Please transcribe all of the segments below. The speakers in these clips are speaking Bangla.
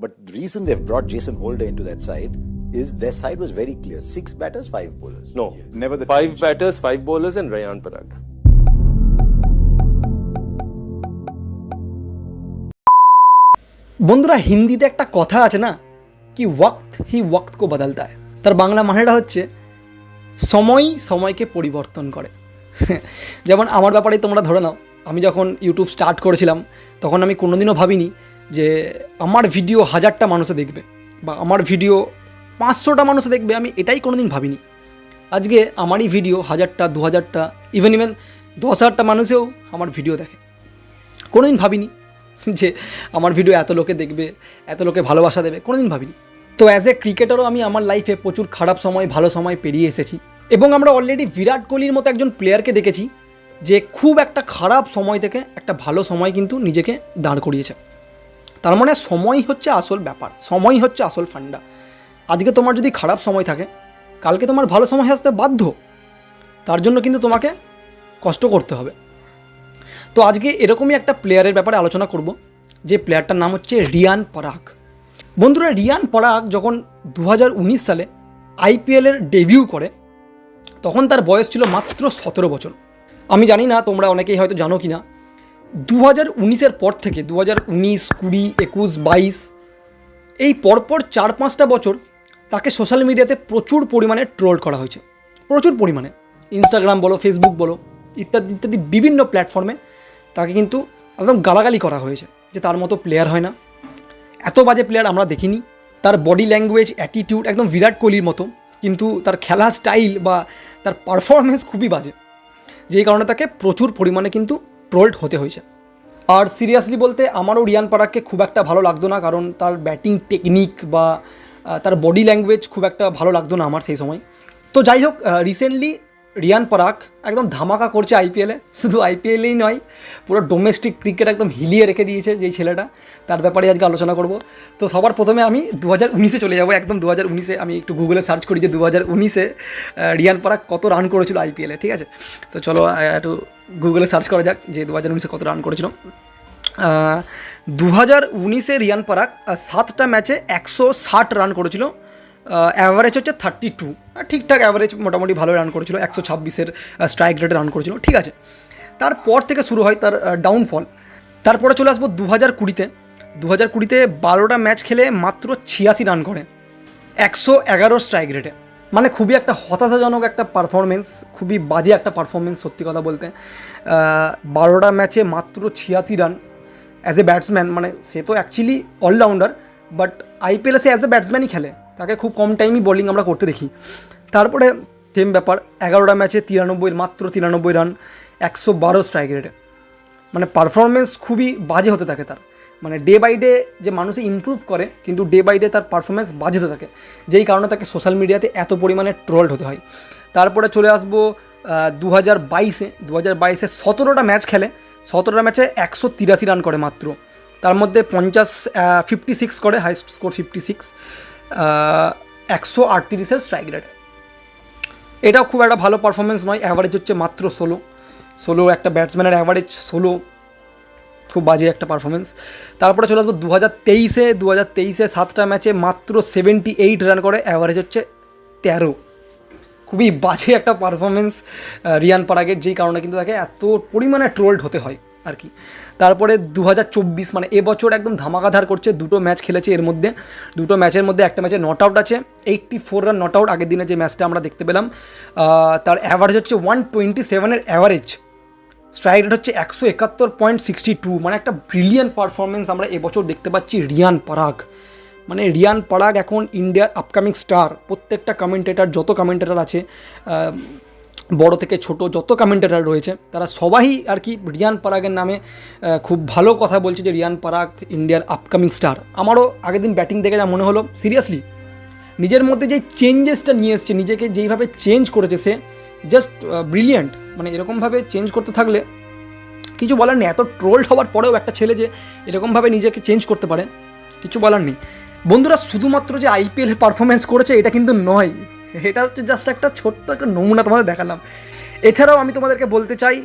But the reason they've brought Jason Holder into that side is their side was very clear: six batters, five bowlers. No, Never the five change. batters, five bowlers, and Rayan Parag. বন্ধুরা হিন্দিতে একটা কথা আছে না কি ওয়াক্ত হি ওয়াক্ত কো বদলতা হয় তার বাংলা মানেটা হচ্ছে সময় সময়কে পরিবর্তন করে যেমন আমার ব্যাপারেই তোমরা ধরে নাও আমি যখন ইউটিউব স্টার্ট করেছিলাম তখন আমি কোনোদিনও ভাবিনি যে আমার ভিডিও হাজারটা মানুষে দেখবে বা আমার ভিডিও পাঁচশোটা মানুষে দেখবে, আমি এটাই কোনোদিন ভাবিনি। আজকে আমারই ভিডিও হাজারটা দু হাজারটা ইভেন ইভেন দশ হাজারটা মানুষেও আমার ভিডিও দেখে। কোনোদিন ভাবিনি যে আমার ভিডিও এত লোকে দেখবে, এত লোকে ভালোবাসা দেবে, কোনোদিন ভাবিনি। তো অ্যাজ এ ক্রিকেটারও আমি আমার লাইফে প্রচুর খারাপ সময়, ভালো সময় পেরিয়ে এসেছি। এবং আমরা অলরেডি বিরাট কোহলির মতো একজন প্লেয়ারকে দেখেছি, যে খুব একটা খারাপ সময় থেকে একটা ভালো সময় কিন্তু নিজেকে দাঁড় করিয়েছে। তার মানে সময় হচ্ছে আসল ব্যাপার সময় হচ্ছে আসল ফান্ডা। আজকে তোমার যদি খারাপ সময় থাকে, কালকে তোমার ভালো সময় আসতে বাধ্য, তার জন্য কিন্তু তোমাকে কষ্ট করতে হবে। তো আজকে এরকমই একটা প্লেয়ারের ব্যাপারে আলোচনা করব, যে প্লেয়ারটার নাম হচ্ছে রিয়ান পরাগ। বন্ধুরা, রিয়ান পরাগ যখন দু হাজার উনিশ সালে আইপিএলের ডেবিউ করে, তখন তার বয়স ছিল মাত্র সতেরো বছর। আমি জানি না, তোমরা অনেকেই হয়তো জানো কি না দু হাজার উনিশের পর থেকে দু হাজার উনিশ, কুড়ি, একুশ, বাইশ, এই পরপর চার পাঁচটা বছর তাকে সোশ্যাল মিডিয়াতে প্রচুর পরিমাণে ট্রোল করা হয়েছে। প্রচুর পরিমাণে। ইনস্টাগ্রাম বলো ফেসবুক বলো, ইত্যাদি ইত্যাদি বিভিন্ন প্ল্যাটফর্মে তাকে কিন্তু একদম গালাগালি করা হয়েছে যে তার মতো প্লেয়ার হয় না। এত বাজে প্লেয়ার আমরা দেখিনি। তার বডি ল্যাঙ্গুয়েজ অ্যাটিটিউড একদম বিরাট কোহলির মতো, কিন্তু তার খেলা স্টাইল বা তার পারফরমেন্স খুবই বাজে। যেই কারণে তাকে প্রচুর পরিমাণে কিন্তু ট্রোল্ড হতে হয়েছে। আর সিরিয়াসলি বলতে আমারও রিয়ান পারাককে খুব একটা ভালো লাগতো না, কারণ তার ব্যাটিং টেকনিক বা তার বডি ল্যাঙ্গুয়েজ খুব একটা ভালো লাগতো না আমার সেই সময়। তো যাই হোক রিসেন্টলি রিয়ান পরাগ একদম ধামাকা করছে আইপিএলে শুধু আইপিএলেই নয়, পুরো ডোমেস্টিক ক্রিকেট একদম হিলিয়ে রেখে দিয়েছে যেই ছেলেটা। তার ব্যাপারে আজকে আলোচনা করব। তো সবার প্রথমে আমি দু হাজার উনিশে চলে যাব, একদম দু হাজার উনিশে। আমি একটু গুগলে সার্চ করি যে দু হাজার উনিশে রিয়ান পরাগ কত রান করেছিল আইপিএলে ঠিক আছে? তো চলো একটু গুগলে সার্চ করা যাক যে দু হাজার উনিশে কত রান করেছিল। দু হাজার উনিশে রিয়ান পরাগ সাতটা ম্যাচে একশো ষাট রান করেছিল। অ্যাভারেজ হচ্ছে থার্টি টু ঠিকঠাক অ্যাভারেজ মোটামুটি ভালো রান করেছিল, একশো ছাব্বিশের স্ট্রাইক রেটে রান করেছিল, ঠিক আছে। তারপর থেকে শুরু হয় তার ডাউনফল তারপরে চলে আসব দু হাজার কুড়িতে। দু হাজার কুড়িতে বারোটা ম্যাচ খেলে মাত্র ছিয়াশি রান করে, একশো এগারো স্ট্রাইক রেটে মানে খুবই একটা হতাশাজনক একটা পারফরমেন্স খুবই বাজে একটা পারফরমেন্স সত্যি কথা বলতে। বারোটা ম্যাচে মাত্র ছিয়াশি রান অ্যাজ এ ব্যাটসম্যান মানে সে তো অ্যাকচুয়ালি অলরাউন্ডার বাট আইপিএলে সে অ্যাজ এ ব্যাটসম্যানই খেলে। তাকে খুব কম টাইমই বোলিং আমরা করতে দেখি। তারপরে সেম ব্যাপার, এগারোটা ম্যাচে তিরানব্বই মাত্র তিরানব্বই রান একশো বারো স্ট্রাইক রেটে মানে পারফরমেন্স খুবই বাজে হতে থাকে তার। মানে ডে বাই ডে যে মানুষে ইমপ্রুভ করে, কিন্তু ডে বাই ডে তার পারফরমেন্স বাজে হতে থাকে। যেই কারণে তাকে সোশ্যাল মিডিয়াতে এত পরিমাণে ট্রোলড হতে হয়। তারপরে চলে আসব দু হাজার বাইশে। দু হাজার বাইশে সতেরোটা ম্যাচ খেলে। সতেরোটা ম্যাচে একশো তিরাশি রান করে মাত্র। তার মধ্যে পঞ্চাশ ফিফটি সিক্স করে হাইস্ট স্কোর ফিফটি সিক্স একশো আটত্রিশের স্ট্রাইক রেট এটাও খুব একটা ভালো পারফরমেন্স নয় অ্যাভারেজ হচ্ছে মাত্র ষোলো। ষোলো একটা ব্যাটসম্যানের অ্যাভারেজ ষোলো খুব বাজে একটা পারফরমেন্স তারপরে চলে আসব দু হাজার তেইশে। দু হাজার তেইশে সাতটা ম্যাচে মাত্র সেভেন্টি এইট রান করে অ্যাভারেজ হচ্ছে তেরো। খুবই বাজে একটা পারফরমেন্স রিয়ান পারাগের, যেই কারণে কিন্তু তাকে এত পরিমাণে ট্রোলড হতে হয়। আর কি তারপরে দু হাজার চব্বিশ মানে এবছর একদম ধামাকাধার করছে, দুটো ম্যাচ খেলেছে এর মধ্যে। দুটো ম্যাচের মধ্যে একটা ম্যাচে নট আউট আছে eighty four run not out আগের দিনে যে ম্যাচটা আমরা দেখতে পেলাম। তার অ্যাভারেজ হচ্ছে ওয়ান টোয়েন্টি সেভেনের অ্যাভারেজ স্ট্রাইক রেট হচ্ছে একশো একাত্তর পয়েন্ট সিক্সটি টু মানে একটা ব্রিলিয়ান্ট পারফরমেন্স আমরা এবছর দেখতে পাচ্ছি রিয়ান পরাগ। মানে রিয়ান পরাগ এখন ইন্ডিয়ার আপকামিং স্টার প্রত্যেকটা কমেন্টেটার যত কমেন্টেটার আছে বড় থেকে ছোট যত কমেন্টেটার রয়েছে, তারা সবাই আর কি রিয়ান পারাগের নামে খুব ভালো কথা বলছে যে রিয়ান পরাগ ইন্ডিয়ার আপকামিং স্টার আমারও আগের দিন ব্যাটিং দেখে যা মনে হলো সিরিয়াসলি নিজের মধ্যে যে চেঞ্জেসটা নিয়ে এসছে, নিজেকে যেইভাবে চেঞ্জ করেছে সে জাস্ট ব্রিলিয়েন্ট মানে এরকমভাবে চেঞ্জ করতে থাকলে, কিছু বলার নেই। এত ট্রোল্ড হওয়ার পরেও একটা ছেলে যে এরকমভাবে নিজেকে চেঞ্জ করতে পারে, কিছু বলার নেই। বন্ধুরা, শুধুমাত্র যে আইপিএল পারফরমেন্স করেছে, এটা কিন্তু নয়। এটা হচ্ছে জাস্ট একটা ছোট্ট একটা নমুনা তোমাদের দেখালাম। এছাড়াও আমি তোমাদেরকে বলতে চাই,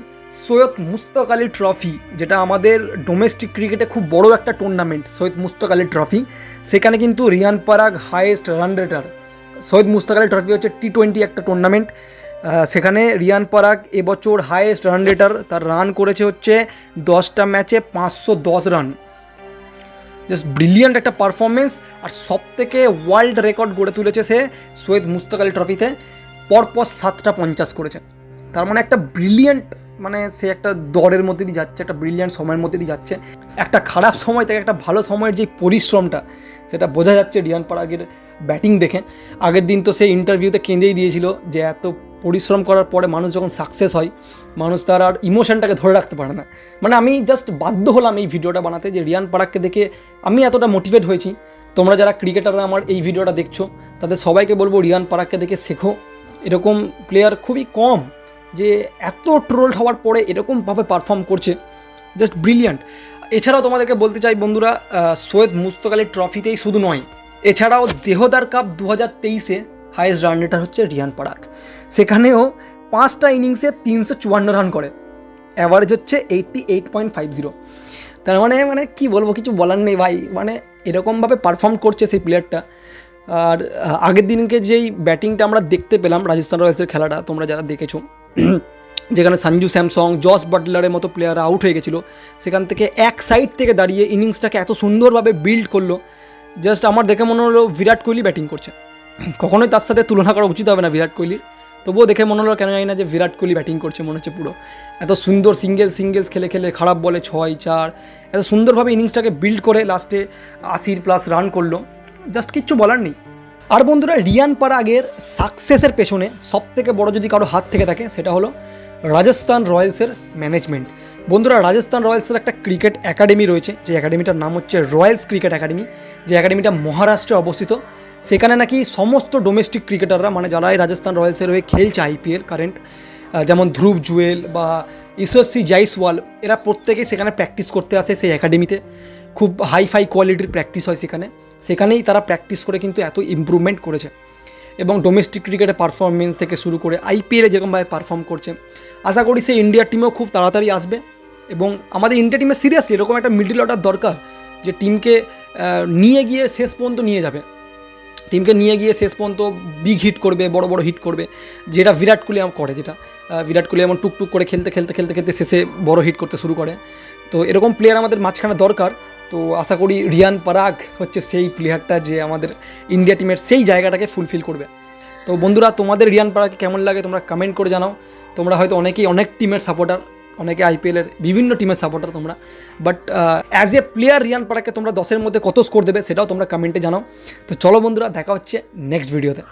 সৈয়দ মুস্তক আলী ট্রফি যেটা আমাদের ডোমেস্টিক ক্রিকেটে খুব বড় একটা টুর্নামেন্ট সৈয়দ মুস্তক আলী ট্রফি সেখানে কিন্তু রিয়ান পারাগ হাইয়েস্ট রান রেটার সৈয়দ মুস্তক আলী ট্রফি হচ্ছে টি টোয়েন্টি একটা টুর্নামেন্ট সেখানে রিয়ান পারাগ এবছর হাইয়েস্ট রান রেটার তার রান করেছে হচ্ছে দশটা ম্যাচে পাঁচশো দশ রান জাস্ট ব্রিলিয়ান্ট একটা পারফরমেন্স আর সব থেকে ওয়ার্ল্ড রেকর্ড গড়ে তুলেছে সে সৈয়দ মুস্তক আলী ট্রফিতে, পরপর সাতটা পঞ্চাশ করেছে। তার মানে একটা ব্রিলিয়ান্ট মানে সে একটা দরের মধ্যে দিয়ে যাচ্ছে, একটা ব্রিলিয়ান্ট সময়ের মধ্যে দিয়ে যাচ্ছে। একটা খারাপ সময় থেকে একটা ভালো সময়ের যে পরিশ্রমটা, সেটা বোঝা যাচ্ছে রিয়ান পারাগের ব্যাটিং দেখে। আগের দিন তো সে ইন্টারভিউতে কেঁদেই দিয়েছিল যে এত পরিশ্রম করার পরে মানুষ যখন সাকসেস হয়, মানুষ তার আর ইমোশনটাকে ধরে রাখতে পারে না। মানে আমি জাস্ট বাধ্য হলাম এই ভিডিওটা বানাতে যে রিয়ান পারাককে দেখে আমি এতটা মোটিভেট হয়েছি। তোমরা যারা ক্রিকেটাররা আমার এই ভিডিওটা দেখছ, তাদের সবাইকে বলব রিয়ান পারাককে দেখে শেখো। এরকম প্লেয়ার খুবই কম যে এত ট্রোল হওয়ার পরে এরকমভাবে পারফর্ম করছে। জাস্ট ব্রিলিয়ান্ট এছাড়াও তোমাদেরকে বলতে চাই বন্ধুরা সৈয়দ মুস্তক আলী ট্রফিতেই শুধু নয়, এছাড়াও দেহদার কাপ দু হাজার তেইশে হাইয়েস্ট রান রেটার হচ্ছে রিয়ান পারাক সেখানেও পাঁচটা ইনিংসে তিনশো চুয়ান্ন রান করে। অ্যাভারেজ হচ্ছে eighty eight point five zero তার মানে মানে কী বলব, কিছু বলার নেই ভাই। মানে এরকমভাবে পারফর্ম করছে সেই প্লেয়ারটা আর আগের দিনকে যেই ব্যাটিংটা আমরা দেখতে পেলাম রাজস্থান রয়্যালসের খেলাটা, তোমরা যারা দেখেছ, যেখানে সঞ্জু স্যামসং জস বাটলারের মতো প্লেয়ার আউট হয়ে গেছিল, সেখান থেকে এক সাইড থেকে দাঁড়িয়ে ইনিংসটাকে এত সুন্দরভাবে বিল্ড করল। জাস্ট আমার দেখে মনে হলো, বিরাট কোহলি ব্যাটিং করছে। কখনোই তার সাথে তুলনা করা উচিত হবে না বিরাট কোহলির। তবুও দেখে মনে হলো কেন জানি না যে বিরাট কোহলি ব্যাটিং করছে মনে হচ্ছে পুরো। এত সুন্দর সিঙ্গেল, সিঙ্গেলস খেলে খেলে খারাপ বলে ছয়, চার, এত সুন্দরভাবে ইনিংসটাকে বিল্ড করে লাস্টে আশির প্লাস রান করল। জাস্ট কিচ্ছু বলার নেই। আর বন্ধুরা, রিয়ান পারাগের সাকসেসের পেছনে সব থেকে বড় যদি কারও হাত থেকে থাকে, সেটা হলো রাজস্থান রয়্যালসের ম্যানেজমেন্ট বন্ধুরা, রাজস্থান রয়্যালসের একটা ক্রিকেট একাডেমি রয়েছে। যে একাডেমিটার নাম হচ্ছে রয়্যালস ক্রিকেট একাডেমি। যে একাডেমিটা মহারাষ্ট্রে অবস্থিত। সেখানে নাকি সমস্ত ডোমেস্টিক ক্রিকেটাররা মানে যারাই রাজস্থান রয়্যালসের হয়ে খেলছে আইপিএল কারেন্ট যেমন ধ্রুব জুয়েল বা ইসস্বী জাইসওয়াল এরা প্রত্যেকেই সেখানে প্র্যাকটিস করতে আসে সেই একাডেমিতে। খুব হাই ফাই কোয়ালিটির প্র্যাকটিস হয় সেখানে। সেখানেই তারা প্র্যাকটিস করে কিন্তু এত ইমপ্রুভমেন্ট করেছে। এবং ডোমেস্টিক ক্রিকেটে পারফরমেন্স থেকে শুরু করে আইপিএলে যেরকমভাবে পারফর্ম করছে, আশা করি সে ইন্ডিয়ার টিমেও খুব তাড়াতাড়ি আসবে এবং আমাদের ইন্ডিয়া টিমে সিরিয়াসলি এরকম একটা মিডল অর্ডার দরকার যে টিমকে নিয়ে গিয়ে শেষ পর্যন্ত নিয়ে যাবে। টিমকে নিয়ে গিয়ে শেষ পর্যন্ত বিগ হিট করবে, বড় বড় হিট করবে, যেটা বিরাট কোহলি করে যেটা বিরাট কোহলি এমন টুকটুক করে খেলতে খেলতে খেলতে খেলতে শেষে বড় হিট করতে শুরু করে। তো এরকম প্লেয়ার আমাদের মাঝখানে দরকার। তো আশা করি রিয়ান পারাগ হচ্ছে সেই প্লেয়ারটা যে আমাদের ইন্ডিয়া টিমের সেই জায়গাটাকে ফুলফিল করবে। তো বন্ধুরা, তোমাদের রিয়ান পারাকে কেমন লাগে তোমরা কমেন্ট করে জানাও। তোমরা হয়তো অনেকেই অনেক টিমের সাপোর্টার অনেকে আইপিএলের বিভিন্ন টিমের সাপোর্টার তোমরা। But as a player Riyan পারাকে তোমরা দশের মধ্যে কত স্কোর দেবে সেটাও তোমরা কমেন্টে জানাও। তো চলো বন্ধুরা, দেখা হচ্ছে নেক্সট ভিডিওতে